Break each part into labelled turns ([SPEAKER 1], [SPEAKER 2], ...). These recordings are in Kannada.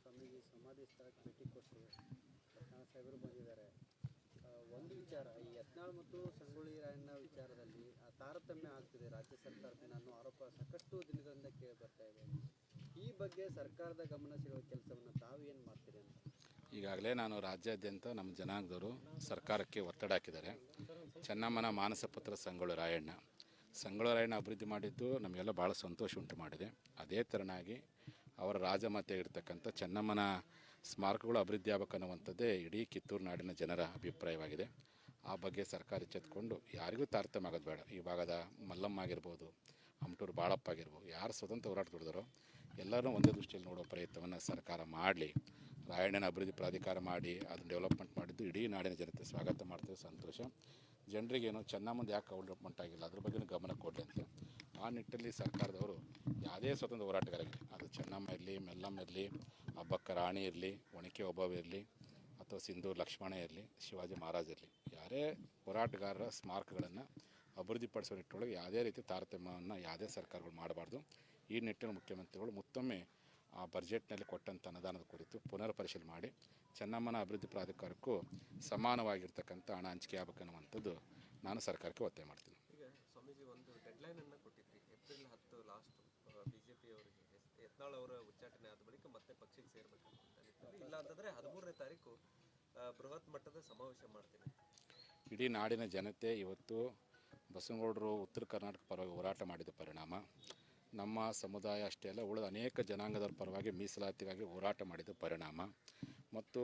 [SPEAKER 1] ಸ್ವಾಮೀಜಿ ಸಮಾಧಿ ಸ್ಥಳಕ್ಕೆ ಭೇಟಿ ಕೊಟ್ಟು ಯತ್ನಾಳ್ ಸಾಹೇಬರು ಬಂದಿದ್ದಾರೆ. ಒಂದು ವಿಚಾರ ಈ ಯತ್ನಾಳ್ ಮತ್ತು ಸಂಗೊಳ್ಳಿ ರಾಯಣ್ಣ ವಿಚಾರದಲ್ಲಿ ಆ ತಾರತಮ್ಯ ಆಗ್ತಿದೆ. ರಾಜ್ಯ ಸರ್ಕಾರದಿಂದ ಅನ್ನೋ ಆರೋಪ ಸಾಕಷ್ಟು ದಿನಗಳಿಂದ ಕೇಳಿ ಬರ್ತಾ ಇದೆ. ಈ ಬಗ್ಗೆ ಸರ್ಕಾರದ ಗಮನ ಸೆಳೆಯುವ ಕೆಲಸವನ್ನು ತಾವು ಏನು ಮಾಡ್ತೀರಿ ಅಂತ?
[SPEAKER 2] ಈಗಾಗಲೇ ನಾನು ರಾಜ್ಯಾದ್ಯಂತ ನಮ್ಮ ಜನಾಂಗದವರು ಸರ್ಕಾರಕ್ಕೆ ಒತ್ತಡ ಹಾಕಿದ್ದಾರೆ. ಚೆನ್ನಮ್ಮನ ಮಾನಸ ಪುತ್ರ ಸಂಗೊಳ್ಳಿ ರಾಯಣ್ಣ. ಸಂಗೊಳ್ಳಿ ರಾಯಣ್ಣ ಅಭಿವೃದ್ಧಿ ಮಾಡಿದ್ದು ನಮಗೆಲ್ಲ ಭಾಳ ಸಂತೋಷ ಉಂಟು ಮಾಡಿದೆ. ಅದೇ ಥರನಾಗಿ ಅವರ ರಾಜಮಾತೆ ಇರ್ತಕ್ಕಂಥ ಚೆನ್ನಮ್ಮನ ಸ್ಮಾರಕಗಳು ಅಭಿವೃದ್ಧಿ ಆಗಬೇಕನ್ನುವಂಥದ್ದೇ ಇಡೀ ಕಿತ್ತೂರು ನಾಡಿನ ಜನರ ಅಭಿಪ್ರಾಯವಾಗಿದೆ. ಆ ಬಗ್ಗೆ ಸರ್ಕಾರ ಎಚ್ಚೆತ್ಕೊಂಡು ಯಾರಿಗೂ ತಾರತಮ್ಯ ಆಗೋದು ಬೇಡ. ಈ ಭಾಗದ ಮಲ್ಲಮ್ಮ ಆಗಿರ್ಬೋದು ಹಮಟೂರು ಬಾಳಪ್ಪ ಆಗಿರ್ಬೋದು, ಯಾರು ಸ್ವತಂತ್ರ ಹೋರಾಟ ದುಡಿದರೋ ಎಲ್ಲರೂ ಒಂದೇ ದೃಷ್ಟಿಯಲ್ಲಿ ನೋಡೋ ಪ್ರಯತ್ನವನ್ನು ಸರ್ಕಾರ ಮಾಡಲಿ. ರಾಯಣ್ಣನ ಅಭಿವೃದ್ಧಿ ಪ್ರಾಧಿಕಾರ ಮಾಡಿ, ಅದನ್ನು ಡೆವಲಪ್ಮೆಂಟ್ ಮಾಡಿದ್ದು ಇಡೀ ನಾಡಿನ ಜನತೆ ಸ್ವಾಗತ ಮಾಡ್ತೇವೆ. ಸಂತೋಷ. ಜನರಿಗೇನು ಚೆನ್ನಮ್ಮಂದು ಯಾಕೆ ಡೆವಲಪ್ಮೆಂಟ್ ಆಗಿಲ್ಲ ಅದ್ರ ಬಗ್ಗೆ ಗಮನ ಕೊಡಲಿ ಅಂತ. ಆ ನಿಟ್ಟಲ್ಲಿ ಸರ್ಕಾರದವರು ಯಾವುದೇ ಸ್ವತಂತ್ರ ಹೋರಾಟಗಾರರಿಗೆ, ಅದು ಚೆನ್ನಮ್ಮ ಇರಲಿ, ಮೆಲ್ಲಮ್ಮ ಇರಲಿ, ಹಬ್ಬಕ್ಕ ರಾಣಿ ಇರಲಿ, ಒಣಕೆ ಒಬ್ಬವ ಇರಲಿ, ಅಥವಾ ಸಿಂಧು ಲಕ್ಷ್ಮಣ ಇರಲಿ, ಶಿವಾಜಿ ಮಹಾರಾಜ್ ಇರಲಿ, ಯಾರೇ ಹೋರಾಟಗಾರರ ಸ್ಮಾರಕಗಳನ್ನು ಅಭಿವೃದ್ಧಿಪಡಿಸೋ ನಿಟ್ಟೊಳಗೆ ಯಾವುದೇ ರೀತಿ ತಾರತಮ್ಯವನ್ನು ಯಾವುದೇ ಸರ್ಕಾರಗಳು ಮಾಡಬಾರ್ದು. ಈ ನಿಟ್ಟಿನ ಮುಖ್ಯಮಂತ್ರಿಗಳು ಮತ್ತೊಮ್ಮೆ ಆ ಬಜೆಟ್ನಲ್ಲಿ ಕೊಟ್ಟಂಥ ಅನುದಾನದ ಕುರಿತು ಪುನರ್ ಪರಿಶೀಲನೆ ಮಾಡಿ ಚೆನ್ನಮ್ಮನ ಅಭಿವೃದ್ಧಿ ಪ್ರಾಧಿಕಾರಕ್ಕೂ ಸಮಾನವಾಗಿರ್ತಕ್ಕಂಥ ಹಣ ಹಂಚಿಕೆ ಆಗಬೇಕನ್ನುವಂಥದ್ದು ನಾನು ಸರ್ಕಾರಕ್ಕೆ ಒತ್ತಾಯ ಮಾಡ್ತೀನಿ.
[SPEAKER 3] ಸ್ವಾಮೀಜಿ ಒಂದು ಡೆಡ್ಲೈನ್ ಅನ್ನು ಕೊಟ್ಟಿದ್ರಿ ಏಪ್ರಿಲ್ ಹತ್ತು ಲಾಸ್ಟ್ ಬಿಜೆಪಿ ಅವರಿಗೆ. ಯತ್ನಾಳ್ ಅವರ ಉಚ್ಚಾಟನೆ ಆದ ಬಳಿಕ ಮತ್ತೆ ಪಕ್ಷಕ್ಕೆ ಸೇರಬೇಕಂತ ಇಲ್ಲ ಅಂತಂದ್ರೆ ಹದಿಮೂರನೇ ತಾರೀಕು ಬೃಹತ್ ಮಟ್ಟದ ಸಮಾವೇಶ ಮಾಡ್ತೀನಿ.
[SPEAKER 2] ಇಡೀ ನಾಡಿನ ಜನತೆ ಇವತ್ತು ಬಸವನಗೌಡರು ಉತ್ತರ ಕರ್ನಾಟಕ ಪರವಾಗಿ ಹೋರಾಟ ಮಾಡಿದ ಪರಿಣಾಮ. ನಮ್ಮ ಸಮುದಾಯ ಅಷ್ಟೇ ಅಲ್ಲ, ಉಳಿದ ಅನೇಕ ಜನಾಂಗದವರ ಪರವಾಗಿ ಮೀಸಲಾತಿಗಾಗಿ ಹೋರಾಟ ಮಾಡಿದ ಪರಿಣಾಮ. ಮತ್ತು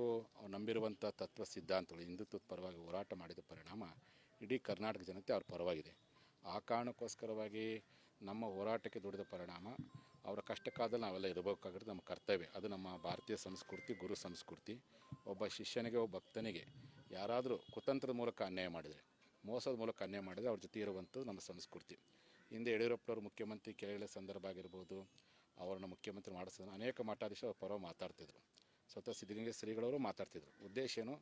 [SPEAKER 2] ನಂಬಿರುವಂಥ ತತ್ವ ಸಿದ್ಧಾಂತಗಳು, ಹಿಂದುತ್ವದ ಪರವಾಗಿ ಹೋರಾಟ ಮಾಡಿದ ಪರಿಣಾಮ ಇಡೀ ಕರ್ನಾಟಕ ಜನತೆ ಅವ್ರ ಪರವಾಗಿದೆ. ಆ ಕಾರಣಕ್ಕೋಸ್ಕರವಾಗಿ ನಮ್ಮ ಹೋರಾಟಕ್ಕೆ ದುಡಿದ ಪರಿಣಾಮ ಅವರ ಕಷ್ಟಕ್ಕಾದಲ್ಲಿ ನಾವೆಲ್ಲ ಇರಬೇಕಾಗಿರೋದು ನಮ್ಮ ಕರ್ತವ್ಯ. ಅದು ನಮ್ಮ ಭಾರತೀಯ ಸಂಸ್ಕೃತಿ, ಗುರು ಸಂಸ್ಕೃತಿ. ಒಬ್ಬ ಶಿಷ್ಯನಿಗೆ, ಒಬ್ಬ ಭಕ್ತನಿಗೆ ಯಾರಾದರೂ ಕುತಂತ್ರದ ಮೂಲಕ ಅನ್ಯಾಯ ಮಾಡಿದರೆ, ಮೋಸದ ಮೂಲಕ ಅನ್ಯಾಯ ಮಾಡಿದರೆ ಅವ್ರ ಜೊತೆ ಇರುವಂಥದ್ದು ನಮ್ಮ ಸಂಸ್ಕೃತಿ. ಹಿಂದೆ ಯಡಿಯೂರಪ್ಪನವರು ಮುಖ್ಯಮಂತ್ರಿ ಕೆಳಗಿಳ ಸಂದರ್ಭ ಆಗಿರ್ಬೋದು, ಅವರನ್ನು ಮುಖ್ಯಮಂತ್ರಿ ಮಾಡಿಸಿದ್ರು. ಅನೇಕ ಮಠಾಧೀಶರು ಪರವಾಗಿ ಮಾತಾಡ್ತಿದ್ರು. ಸ್ವತಃ ಸಿದ್ಧಲಿಂಗ ಶ್ರೀಗಳವರು ಮಾತಾಡ್ತಿದ್ರು. ಉದ್ದೇಶ ಏನು?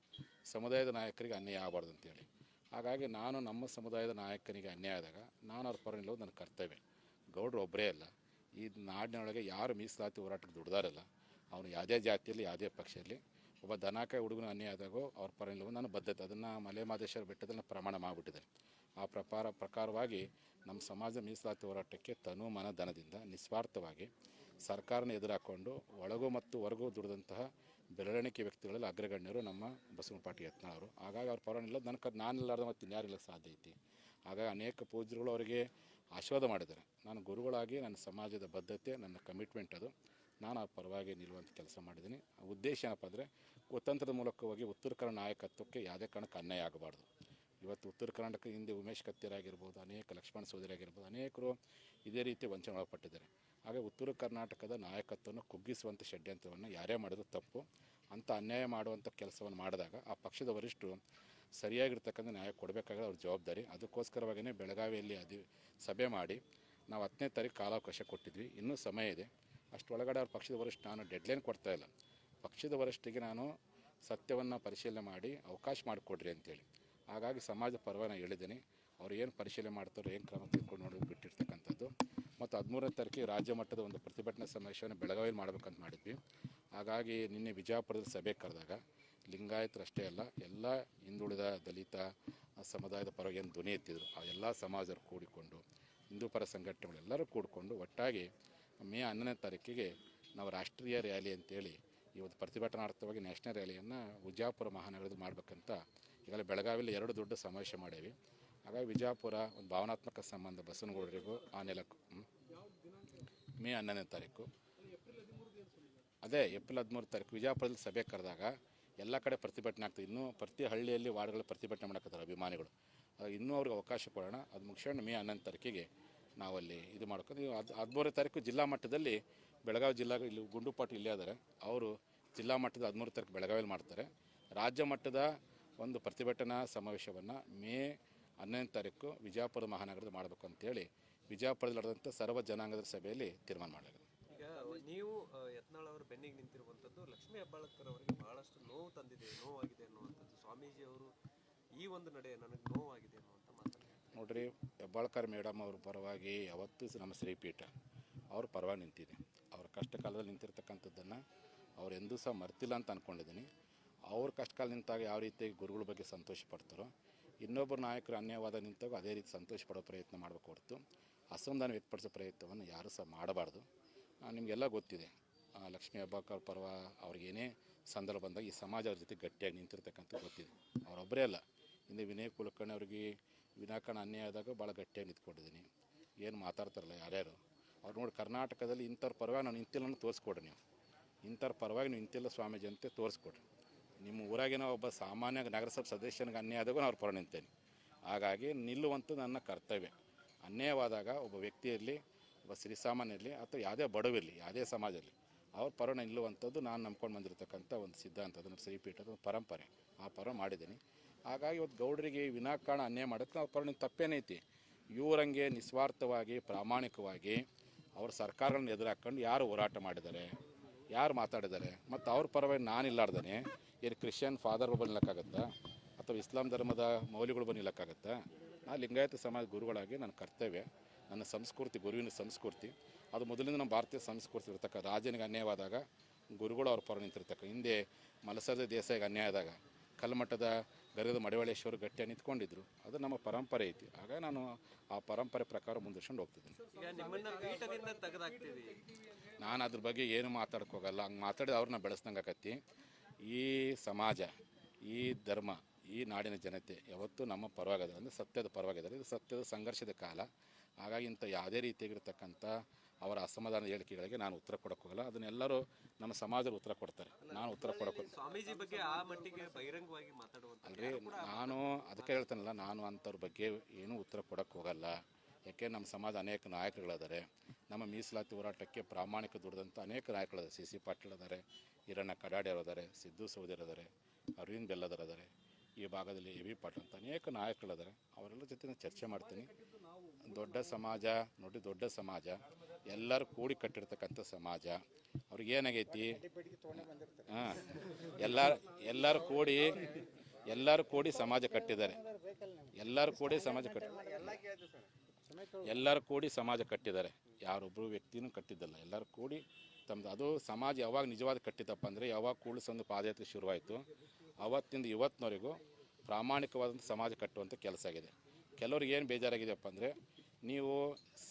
[SPEAKER 2] ಸಮುದಾಯದ ನಾಯಕರಿಗೆ ಅನ್ಯಾಯ ಆಗಬಾರ್ದು ಅಂತೇಳಿ. ಹಾಗಾಗಿ ನಾನು ನಮ್ಮ ಸಮುದಾಯದ ನಾಯಕನಿಗೆ ಅನ್ಯಾಯ ಆದಾಗ ನಾನು ಅವ್ರ ಪರ ನಿಲ್ಲೋದು ನನ್ನ ಕರ್ತವ್ಯ. ಗೌಡ್ರು ಒಬ್ಬರೇ ಅಲ್ಲ. ಈ ನಾಡಿನೊಳಗೆ ಯಾರು ಮೀಸಲಾತಿ ಹೋರಾಟಕ್ಕೆ ದುಡ್ದಾರಲ್ಲ, ಅವನು ಯಾವುದೇ ಜಾತಿಯಲ್ಲಿ, ಯಾವುದೇ ಪಕ್ಷದಲ್ಲಿ ಒಬ್ಬ ದನಕಾಯಿ ಹುಡುಗನ ಅನ್ಯಾಯ ಆದಾಗೋ ಅವ್ರ ಪರ ನಿಲ್ಲೋದು ನನ್ನ ಬದ್ಧತೆ. ಅದನ್ನು ಮಲೆ ಮಾದೇಶ್ವರ ಬೆಟ್ಟದಲ್ಲಿ ನಾನು ಪ್ರಮಾಣ ಮಾಡಿಬಿಟ್ಟಿದ್ದಾರೆ. ಆ ಪ್ರಕಾರ ಪ್ರಕಾರವಾಗಿ ನಮ್ಮ ಸಮಾಜ ಮೀಸಲಾತಿ ಹೋರಾಟಕ್ಕೆ ತನು ಮನ ಧನದಿಂದ ನಿಸ್ವಾರ್ಥವಾಗಿ ಸರ್ಕಾರನ ಎದುರಾಕೊಂಡು ಒಳಗೂ ಮತ್ತು ಹೊರಗೂ ದುಡಿದಂತಹ ಬೆರಳೆಣಿಕೆ ವ್ಯಕ್ತಿಗಳಲ್ಲಿ ಅಗ್ರಗಣ್ಯರು ನಮ್ಮ ಬಸವನ ಪಾಟಿ ಯತ್ನಾಳರು ಹಾಗಾಗಿ ಅವ್ರ ಪರ ನಿಲ್ಲೋದು ನನ್ನ ಕ ನಾನಿಲ್ಲಾರ್ದ ಮತ್ತು ಇನ್ಯಾರಿಲ್ಲ ಸಾಧ್ಯ ಐತಿ. ಹಾಗಾಗಿ ಅನೇಕ ಪೂಜ್ಯರುಗಳು ಅವರಿಗೆ ಆಶೀರ್ವಾದ ಮಾಡಿದ್ದಾರೆ. ನಾನು ಗುರುಗಳಾಗಿ, ನನ್ನ ಸಮಾಜದ ಬದ್ಧತೆ, ನನ್ನ ಕಮಿಟ್ಮೆಂಟ್ ಅದು. ನಾನು ಆ ಪರವಾಗಿ ನಿಲ್ಲುವಂಥ ಕೆಲಸ ಮಾಡಿದ್ದೀನಿ. ಉದ್ದೇಶ ಏನಪ್ಪ ಅಂದರೆ, ಕುತಂತ್ರದ ಮೂಲಕವಾಗಿ ಉತ್ತರ ಕನ್ನಡ ನಾಯಕತ್ವಕ್ಕೆ ಯಾವುದೇ ಕಾರಣಕ್ಕೆ ಅನ್ಯಾಯ ಆಗಬಾರ್ದು. ಇವತ್ತು ಉತ್ತರ ಕರ್ನಾಟಕ ಹಿಂದೆ ಉಮೇಶ್ ಕತ್ತಿರಾಗಿರ್ಬೋದು ಅನೇಕ ಲಕ್ಷ್ಮಣ ಸೋದರಿ ಆಗಿರ್ಬೋದು, ಅನೇಕರು ಇದೇ ರೀತಿ ವಂಚನೆ ಒಳಪಟ್ಟಿದ್ದಾರೆ ಹಾಗೆ ಉತ್ತರ ಕರ್ನಾಟಕದ ನಾಯಕತ್ವವನ್ನು ಕುಗ್ಗಿಸುವಂಥ ಷಡ್ಯಂತ್ರವನ್ನು ಯಾರೇ ಮಾಡಿದ್ರು ತಪ್ಪು. ಅಂಥ ಅನ್ಯಾಯ ಮಾಡುವಂಥ ಕೆಲಸವನ್ನು ಮಾಡಿದಾಗ ಆ ಪಕ್ಷದ ವರಿಷ್ಠರು ಸರಿಯಾಗಿರ್ತಕ್ಕಂಥ ನ್ಯಾಯ ಕೊಡಬೇಕಾದ್ರೆ ಅವ್ರ ಜವಾಬ್ದಾರಿ. ಅದಕ್ಕೋಸ್ಕರವಾಗಿಯೇ ಬೆಳಗಾವಿಯಲ್ಲಿ ಅದು ಸಭೆ ಮಾಡಿ ನಾವು ಹತ್ತನೇ ತಾರೀಕು ಕಾಲಾವಕಾಶ ಕೊಟ್ಟಿದ್ವಿ. ಇನ್ನೂ ಸಮಯ ಇದೆ. ಅಷ್ಟರೊಳಗಡೆ ಅವ್ರ ಪಕ್ಷದ ವರಿಷ್ಠ ನಾನು ಡೆಡ್ಲೈನ್ ಕೊಡ್ತಾ ಇಲ್ಲ. ಪಕ್ಷದ ವರಿಷ್ಠಿಗೆ ನಾನು ಸತ್ಯವನ್ನು ಪರಿಶೀಲನೆ ಮಾಡಿ ಅವಕಾಶ ಮಾಡಿಕೊಡ್ರಿ ಅಂತೇಳಿ. ಹಾಗಾಗಿ ಸಮಾಜ ಪರವಾಗಿ ಹೇಳಿದ್ದೀನಿ. ಅವ್ರು ಏನು ಪರಿಶೀಲನೆ ಮಾಡ್ತಾರೋ, ಏನು ಕ್ರಮ ತೆಗೆದುಕೊಂಡು ನೋಡಿ ಬಿಟ್ಟಿರ್ತಕ್ಕಂಥದ್ದು. ಮತ್ತು ಹದಿಮೂರನೇ ತಾರೀಕಿಗೆ ರಾಜ್ಯ ಮಟ್ಟದ ಒಂದು ಪ್ರತಿಭಟನಾ ಸಮಾವೇಶವನ್ನು ಬೆಳಗಾವಿಯಲ್ಲಿ ಮಾಡಬೇಕಂತ ಮಾಡಿದ್ವಿ. ಹಾಗಾಗಿ ನಿನ್ನೆ ವಿಜಯಪುರದಲ್ಲಿ ಸಭೆ ಕರೆದಾಗ ಲಿಂಗಾಯತರಷ್ಟೇ ಅಲ್ಲ, ಎಲ್ಲ ಹಿಂದುಳಿದ ದಲಿತ ಸಮುದಾಯದ ಪರವಾಗಿ ಏನು ಧ್ವನಿ ಎತ್ತಿದ್ರು, ಆ ಎಲ್ಲ ಸಮಾಜರು ಕೂಡಿಕೊಂಡು, ಹಿಂದೂ ಪರ ಸಂಘಟನೆಗಳೆಲ್ಲರೂ ಕೂಡಿಕೊಂಡು ಒಟ್ಟಾಗಿ ಮೇ ಹನ್ನೊಂದನೇ ತಾರೀಕಿಗೆ ನಾವು ರಾಷ್ಟ್ರೀಯ ರ್ಯಾಲಿ ಅಂತೇಳಿ ಇವತ್ತು ಪ್ರತಿಭಟನಾರ್ಥವಾಗಿ ನ್ಯಾಷನಲ್ ರ್ಯಾಲಿಯನ್ನು ವಿಜಯಪುರ ಮಹಾನಗರದಲ್ಲಿ ಮಾಡಬೇಕಂತ ಈಗಲೇ ಬೆಳಗಾವಿಯಲ್ಲಿ ಎರಡು ದೊಡ್ಡ ಸಮಾವೇಶ ಮಾಡೇವಿ. ಹಾಗಾಗಿ ವಿಜಯಪುರ ಒಂದು ಭಾವನಾತ್ಮಕ ಸಂಬಂಧ ಬಸವನಗೌಡರಿಗೂ ಆ ನೆಲಕ್ಕೂ. ಮೇ ಹನ್ನೊಂದನೇ ತಾರೀಕು. ಅದೇ ಏಪ್ರಿಲ್ ಹದಿಮೂರು ತಾರೀಕು ವಿಜಯಪುರದಲ್ಲಿ ಸಭೆ ಕರೆದಾಗ ಎಲ್ಲ ಕಡೆ ಪ್ರತಿಭಟನೆ ಆಗ್ತದೆ. ಇನ್ನೂ ಪ್ರತಿ ಹಳ್ಳಿಯಲ್ಲಿ ವಾರ್ಡ್ಗಳಲ್ಲಿ ಪ್ರತಿಭಟನೆ ಮಾಡಕತ್ತಾರೆ ಅಭಿಮಾನಿಗಳು. ಇನ್ನೂ ಅವ್ರಿಗೆ ಅವಕಾಶ ಕೊಡೋಣ. ಅದು ಮುಗಿಸ್ಕೊಂಡು ಮೇ ಹನ್ನೊಂದು ತಾರೀಕಿಗೆ ನಾವಲ್ಲಿ ಇದು ಮಾಡ್ಕೊಂಡು ಅದು ಹದಿಮೂರನೇ ತಾರೀಕು ಜಿಲ್ಲಾ ಮಟ್ಟದಲ್ಲಿ ಬೆಳಗಾವಿ ಜಿಲ್ಲಾ ಇಲ್ಲಿ ಗುಂಡುಪಾಟು ಇಲ್ಲೇ ಆದರೆ ಅವರು ಜಿಲ್ಲಾ ಮಟ್ಟದ ಹದಿಮೂರು ತಾರೀಕು ಬೆಳಗಾವಿಯಲ್ಲಿ ಮಾಡ್ತಾರೆ. ರಾಜ್ಯ ಮಟ್ಟದ ಒಂದು ಪ್ರತಿಭಟನಾ ಸಮಾವೇಶವನ್ನು ಮೇ ಹನ್ನೊಂದನೇ ತಾರೀಕು ವಿಜಯಪುರ ಮಹಾನಗರದಲ್ಲಿ ಮಾಡಬೇಕು ಅಂತೇಳಿ ವಿಜಯಪುರದಲ್ಲಿ ನಡೆದಂಥ ಸರ್ವ ಜನಾಂಗದ ಸಭೆಯಲ್ಲಿ ತೀರ್ಮಾನ ಮಾಡಲಾಗಿದೆ.
[SPEAKER 3] ಈಗ ನೀವು ಯತ್ನಾಳ್ ಅವರ ಬೆನ್ನಿಗೆ ನಿಂತಿರುವಂಥದ್ದು ಲಕ್ಷ್ಮೀ ಹೆಬ್ಬಾಳಕರ್ ಅವರಿಗೆ ಬಹಳಷ್ಟು ನೋವು ತಂದಿದೆ ನೋವಾಗಿದೆ ಅನ್ನುವಂಥದ್ದು. ಸ್ವಾಮೀಜಿ ಅವರು ಈ ಒಂದು ನಡೆ ನನಗೆ ನೋವಾಗಿದೆ ಅನ್ನುವಂಥ ಮಾತು
[SPEAKER 2] ನೋಡ್ರಿ ಹೆಬ್ಬಾಳ್ಕರ್ ಮೇಡಮ್ ಅವ್ರ ಪರವಾಗಿ ಯಾವತ್ತೂ ನಮ್ಮ ಶ್ರೀಪೀಠ ಅವ್ರ ಪರವಾಗಿ ನಿಂತಿದೆ. ಅವ್ರ ಕಷ್ಟ ಕಾಲದಲ್ಲಿ ನಿಂತಿರ್ತಕ್ಕಂಥದ್ದನ್ನು ಅವ್ರು ಎಂದೂ ಸಹ ಮರ್ತಿಲ್ಲ ಅಂತ ಅಂದ್ಕೊಂಡಿದ್ದೀನಿ ಅವ್ರ ಕಷ್ಟಕಾಲ ನಿಂತಾಗ ಯಾವ ರೀತಿ ಗುರುಗಳ ಬಗ್ಗೆ ಸಂತೋಷ ಪಡ್ತಾರೋ, ಇನ್ನೊಬ್ಬರು ನಾಯಕರು ಅನ್ಯವಾದ ನಿಂತಾಗ ಅದೇ ರೀತಿ ಸಂತೋಷ ಪಡೋ ಪ್ರಯತ್ನ ಮಾಡಬೇಕು ಹೊರತು ಅಸಮಾಧಾನ ವ್ಯಕ್ತಪಡಿಸೋ ಪ್ರಯತ್ನವನ್ನು ಯಾರೂ ಸಹ ಮಾಡಬಾರ್ದು. ನಿಮಗೆಲ್ಲ ಗೊತ್ತಿದೆ. ಲಕ್ಷ್ಮೀ ಹೆಬ್ಬಾಳ್ಕರ್ ಪರ್ವ ಅವ್ರಿಗೇನೇ ಸಂದರ್ಭ ಬಂದಾಗ ಈ ಸಮಾಜ ಅವ್ರ ಜೊತೆ ಗಟ್ಟಿಯಾಗಿ ನಿಂತಿರ್ತಕ್ಕಂಥ ಗೊತ್ತಿದೆ. ಅವರೊಬ್ಬರೇ ಅಲ್ಲ. ಹಿಂದೆ ವಿನಯ್ ಕುಲಕರ್ಣಿ ಅವ್ರಿಗೆ ವಿನಾಕಾರಣ ಅನ್ಯಾಯ ಆದಾಗ ಭಾಳ ಗಟ್ಟಿಯಾಗಿ ನಿಂತ್ಕೊಂಡಿದ್ದೀನಿ. ಏನು ಮಾತಾಡ್ತಾರಲ್ಲ ಯಾರ್ಯಾರು? ಅವ್ರು ನೋಡಿ ಕರ್ನಾಟಕದಲ್ಲಿ ಇಂಥವ್ರ ಪರವಾಗಿ ನಾನು ನಿಂತಿಲ್ಲ ತೋರಿಸ್ಕೊಡ್ರಿ ನೀವು. ಇಂಥವ್ರ ಪರವಾಗಿ ನೀವು ನಿಂತಿಲ್ಲ ಸ್ವಾಮೀಜಿ ಅಂತ ತೋರಿಸ್ಕೊಡ್ರಿ. ನಿಮ್ಮ ಊರಾಗಿನ ಒಬ್ಬ ಸಾಮಾನ್ಯ ನಗರಸಭೆ ಸದಸ್ಯನಿಗೆ ಅನ್ಯಾಯ ಆದಾಗೂ ನಾನು ನಿಂತೇನೆ. ಹಾಗಾಗಿ ನಿಲ್ಲುವಂಥದ್ದು ನನ್ನ ಕರ್ತವ್ಯ. ಅನ್ಯಾಯವಾದಾಗ ಒಬ್ಬ ವ್ಯಕ್ತಿಯಲ್ಲಿ ಒಬ್ಬ ಶ್ರೀಸಾಮಾನ್ಯರಲ್ಲಿ ಅಥವಾ ಯಾವುದೇ ಬಡವಿರಲಿ ಯಾವುದೇ ಸಮಾಜದಲ್ಲಿ ಅವ್ರ ಪರ ನಿಲ್ಲುವಂಥದ್ದು ನಾನು ನಂಬ್ಕೊಂಡು ಬಂದಿರತಕ್ಕಂಥ ಒಂದು ಸಿದ್ಧಾಂತ, ಅದನ್ನು ಶ್ರೀಪೀಠದ ಒಂದು ಪರಂಪರೆ, ಆ ಪರ ಮಾಡಿದ್ದೀನಿ. ಹಾಗಾಗಿ ಇವತ್ತು ಗೌಡರಿಗೆ ವಿನಾಕಾರಣ ಅನ್ಯಾಯ ಮಾಡೋಕ್ಕೆ ನಾವು ಪರ ತಪ್ಪೇನೈತಿ ಇವರಂಗೆ ನಿಸ್ವಾರ್ಥವಾಗಿ, ಪ್ರಾಮಾಣಿಕವಾಗಿ ಅವ್ರ ಸರ್ಕಾರಗಳನ್ನ ಎದುರು ಹಾಕ್ಕೊಂಡು ಯಾರು ಹೋರಾಟ ಮಾಡಿದ್ದಾರೆ? ಯಾರು ಮಾತಾಡಿದ್ದಾರೆ? ಮತ್ತು ಅವ್ರ ಪರವಾಗಿ ನಾನು ಇಲ್ಲಾರ್ದೇ ಏನು ಕ್ರಿಶ್ಚಿಯನ್ ಫಾದರ್ ಬಂದು ನಿಲ್ಲಕ್ಕಾಗತ್ತಾ ಅಥವಾ ಇಸ್ಲಾಂ ಧರ್ಮದ ಮೌಲ್ಯಗಳು ಬಂದು ನಾನು ಲಿಂಗಾಯತ ಸಮಾಜ ಗುರುಗಳಾಗಿ ನನ್ನ ಕರ್ತವ್ಯ, ನನ್ನ ಸಂಸ್ಕೃತಿ, ಗುರುವಿನ ಸಂಸ್ಕೃತಿ. ಅದು ಮೊದಲಿಂದ ನಮ್ಮ ಭಾರತೀಯ ಸಂಸ್ಕೃತಿ ಇರ್ತಕ್ಕ, ರಾಜನಿಗೆ ಅನ್ಯಾಯವಾದಾಗ ಗುರುಗಳು ಅವ್ರ ಪರ ನಿಂತಿರ್ತಕ್ಕ. ಹಿಂದೆ ಮಲಸದ ದೇಸಾಯಿಗೆ ಅನ್ಯಾಯ ಆದಾಗ, ಕಲ್ಮಠದ ಗರ್ಗದ ಮಡಿವಾಳೇಶ್ವರ ಗಟ್ಟಿಯಾಗಿ ನಿಂತ್ಕೊಂಡಿದ್ರು. ಅದು ನಮ್ಮ ಪರಂಪರೆ ಐತಿ. ಆಗ ನಾನು ಆ ಪರಂಪರೆ ಪ್ರಕಾರ ಮುಂದುವರ್ಸ್ಕೊಂಡು ಹೋಗ್ತಿದ್ದೀನಿ. ನಾನು ಅದ್ರ ಬಗ್ಗೆ ಏನು ಮಾತಾಡಕ್ಕೆ ಹೋಗಲ್ಲ ಹಂಗೆ ಮಾತಾಡಿದ ಅವ್ರನ್ನ ಬೆಳೆಸ್ದಂಗೆ ಆಕತಿ. ಈ ಸಮಾಜ ಈ ಧರ್ಮ ಈ ನಾಡಿನ ಜನತೆ ಯಾವತ್ತೂ ನಮ್ಮ ಪರವಾಗಿದೆ ಅಂದರೆ ಸತ್ಯದ ಪರವಾಗಿದ್ದಾರೆ ಇದು ಸತ್ಯದ ಸಂಘರ್ಷದ ಕಾಲ. ಹಾಗಾಗಿ ಇಂಥ ಯಾವುದೇ ರೀತಿಯಾಗಿರ್ತಕ್ಕಂಥ ಅವರ ಅಸಮಾಧಾನದ ಹೇಳಿಕೆಗಳಿಗೆ ನಾನು ಉತ್ತರ ಕೊಡಕ್ಕೆ ಹೋಗಲ್ಲ. ಅದನ್ನೆಲ್ಲರೂ ನಮ್ಮ ಸಮಾಜದ ಉತ್ತರ ಕೊಡ್ತಾರೆ. ನಾನು ಉತ್ತರ ಕೊಡೋಕೆ
[SPEAKER 3] ಸ್ವಾಮೀಜಿ ಬಗ್ಗೆ ಆ ಮಟ್ಟಿಗೆ ಬಹಿರಂಗವಾಗಿ ಮಾತಾಡುವಂತ
[SPEAKER 2] ಅಲ್ರಿ ನಾನು ಅದಕ್ಕೆ ಹೇಳ್ತಾನಲ್ಲ ನಾನು ಅಂಥವ್ರ ಬಗ್ಗೆ ಏನೂ ಉತ್ತರ ಕೊಡೋಕೆ ಹೋಗಲ್ಲ. ಯಾಕೆ ನಮ್ಮ ಸಮಾಜ ಅನೇಕ ನಾಯಕರುಗಳಿದ್ದಾರೆ. ನಮ್ಮ ಮೀಸಲಾತಿ ಹೋರಾಟಕ್ಕೆ ಪ್ರಾಮಾಣಿಕ ದುಡಿದಂಥ ಅನೇಕ ನಾಯಕರಿದ್ದಾರೆ ಸಿ ಸಿ ಪಾಟೀಲ್ ಅದಾರೆ ಹಿರಣ್ಣ ಕಡಾಡಿ ಇದ್ದಾರೆ ಸಿದ್ದು ಸೌದಿರದಾರೆ ಅರವಿಂದ್ ಬೆಲ್ಲದರಿದ್ದಾರೆ ಈ ಭಾಗದಲ್ಲಿ ಎ ವಿ ಪಾಟೀಲ್ ಅಂತ ಅನೇಕ ನಾಯಕರಿದ್ದಾರೆ ಅವರೆಲ್ಲ ಜೊತೆ ಚರ್ಚೆ ಮಾಡ್ತೀನಿ. ದೊಡ್ಡ ಸಮಾಜ, ನೋಡಿ ದೊಡ್ಡ ಸಮಾಜ, ಎಲ್ಲರೂ ಕೂಡಿ ಕಟ್ಟಿರ್ತಕ್ಕಂಥ ಸಮಾಜ. ಅವ್ರಿಗೆ ಏನಾಗೈತಿ? ಹಾಂ, ಎಲ್ಲ, ಎಲ್ಲರೂ ಕೂಡಿ ಎಲ್ಲರೂ ಕೂಡಿ ಸಮಾಜ ಕಟ್ಟಿದ್ದಾರೆ. ಎಲ್ಲರೂ ಕೂಡಿ ಸಮಾಜ ಕಟ್ಟಿದ್ದಾರೆ ಎಲ್ಲರೂ ಕೂಡಿ ಸಮಾಜ ಕಟ್ಟಿದ್ದಾರೆ. ಯಾರೊಬ್ಬರು ವ್ಯಕ್ತಿನೂ ಕಟ್ಟಿದ್ದಲ್ಲ. ಎಲ್ಲರೂ ಕೂಡಿ ತಮ್ಮದು ಅದು ಸಮಾಜ ಯಾವಾಗ ನಿಜವಾದ ಕಟ್ಟಿದಪ್ಪ ಅಂದರೆ ಯಾವಾಗ ಕೂಡಿಸೊಂದು ಪಾದಯಾತ್ರೆ ಶುರುವಾಯಿತು. ಅವತ್ತಿಂದ ಇವತ್ತಿನವರೆಗೂ ಪ್ರಾಮಾಣಿಕವಾದಂಥ ಸಮಾಜ ಕಟ್ಟುವಂಥ ಕೆಲಸ ಆಗಿದೆ. ಕೆಲವ್ರಿಗೆ ಏನು ಬೇಜಾರಾಗಿದೆಯಪ್ಪ ಅಂದರೆ, ನೀವು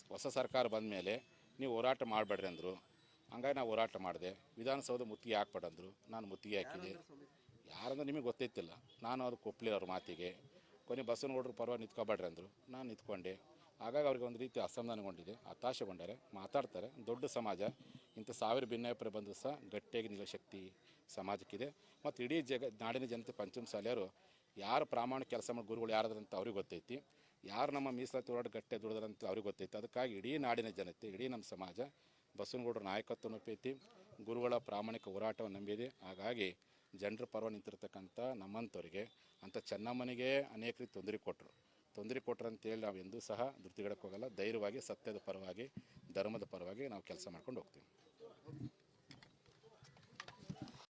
[SPEAKER 2] ಹೊಸ ಸರ್ಕಾರ ಬಂದ ಮೇಲೆ ನೀವು ಹೋರಾಟ ಮಾಡಬೇಡ್ರಿ ಅಂದರು. ಹಂಗಾಗಿ ನಾವು ಹೋರಾಟ ಮಾಡಿದೆ. ವಿಧಾನಸೌಧ ಮುತ್ತಿಗೆ ಹಾಕ್ಬೇಡಂದ್ರು ನಾನು ಮುತ್ತಿಗೆ ಹಾಕಿದೆ. ಯಾರಂದ್ರೆ ನಿಮಗೆ ಗೊತ್ತೈತಿಲ್ಲ. ನಾನು ಅದು ಕೊಪ್ಪಳಿ ಅವ್ರ ಮಾತಿಗೆ, ಕೊನೆ ಬಸವನಗೌಡರು ಪರವಾಗಿ ನಿಂತ್ಕೊಬೇಡ್ರಿ ಅಂದರು. ನಾನು ನಿಂತ್ಕೊಂಡೆ. ಹಾಗಾಗಿ ಅವ್ರಿಗೆ ಒಂದು ರೀತಿ ಅಸಮಾಧಾನಗೊಂಡಿದೆ. ಹತಾಶೆಗೊಂಡರೆ, ಮಾತಾಡ್ತಾರೆ. ದೊಡ್ಡ ಸಮಾಜ, ಇಂಥ ಸಾವಿರ ಭಿನ್ನಾಭಿಪ್ರಾಯ ಬಂದರೂ ಸಹ ಗಟ್ಟಿಯಾಗಿ ನಿಲ್ಲೋ ಶಕ್ತಿ ಸಮಾಜಕ್ಕಿದೆ. ಮತ್ತು ಇಡೀ ಜಗ, ನಾಡಿನ ಜನತೆ ಪಂಚಮ ಶಾಲೆಯವರು ಯಾರು ಪ್ರಾಮಾಣಿಕ ಕೆಲಸ ಮಾಡಿ ಗುರುಗಳು ಯಾರಾದ್ರಂತ ಅವ್ರಿಗೆ ಗೊತ್ತೈತಿ. ಯಾರು ನಮ್ಮ ಮೀಸಲಾತಿ ಹೋರಾಟ ಗಟ್ಟಿ ದುಡಿದ್ರಂತ ಅವ್ರಿಗೆ ಗೊತ್ತೈತಿ. ಅದಕ್ಕಾಗಿ ಇಡೀ ನಾಡಿನ ಜನತೆ, ಇಡೀ ನಮ್ಮ ಸಮಾಜ, ಬಸವನಗೌಡರ ನಾಯಕತ್ವ ಒಪ್ಪೈತಿ ಗುರುಗಳ ಪ್ರಾಮಾಣಿಕ ಹೋರಾಟವನ್ನು ನಂಬಿದೆ. ಹಾಗಾಗಿ ಜನರ ಪರ್ವ ನಿಂತಿರ್ತಕ್ಕಂಥ ನಮ್ಮಂಥವ್ರಿಗೆ, ಅಂಥ ಚೆನ್ನಮ್ಮನಿಗೆ ಅನೇಕ ರೀತಿ ತೊಂದರೆ ಕೊಟ್ಟರು. ತೊಂದರೆ ಕೊಟ್ರಂತೇಳಿ ನಾವು ಎಂದೂ ಸಹ ಧೃತಿಗಿಡಕ್ಕೆ ಹೋಗಲ್ಲ. ಧೈರ್ಯವಾಗಿ, ಸತ್ಯದ ಪರವಾಗಿ, ಧರ್ಮದ ಪರವಾಗಿ ನಾವು ಕೆಲಸ ಮಾಡ್ಕೊಂಡು ಹೋಗ್ತೀವಿ.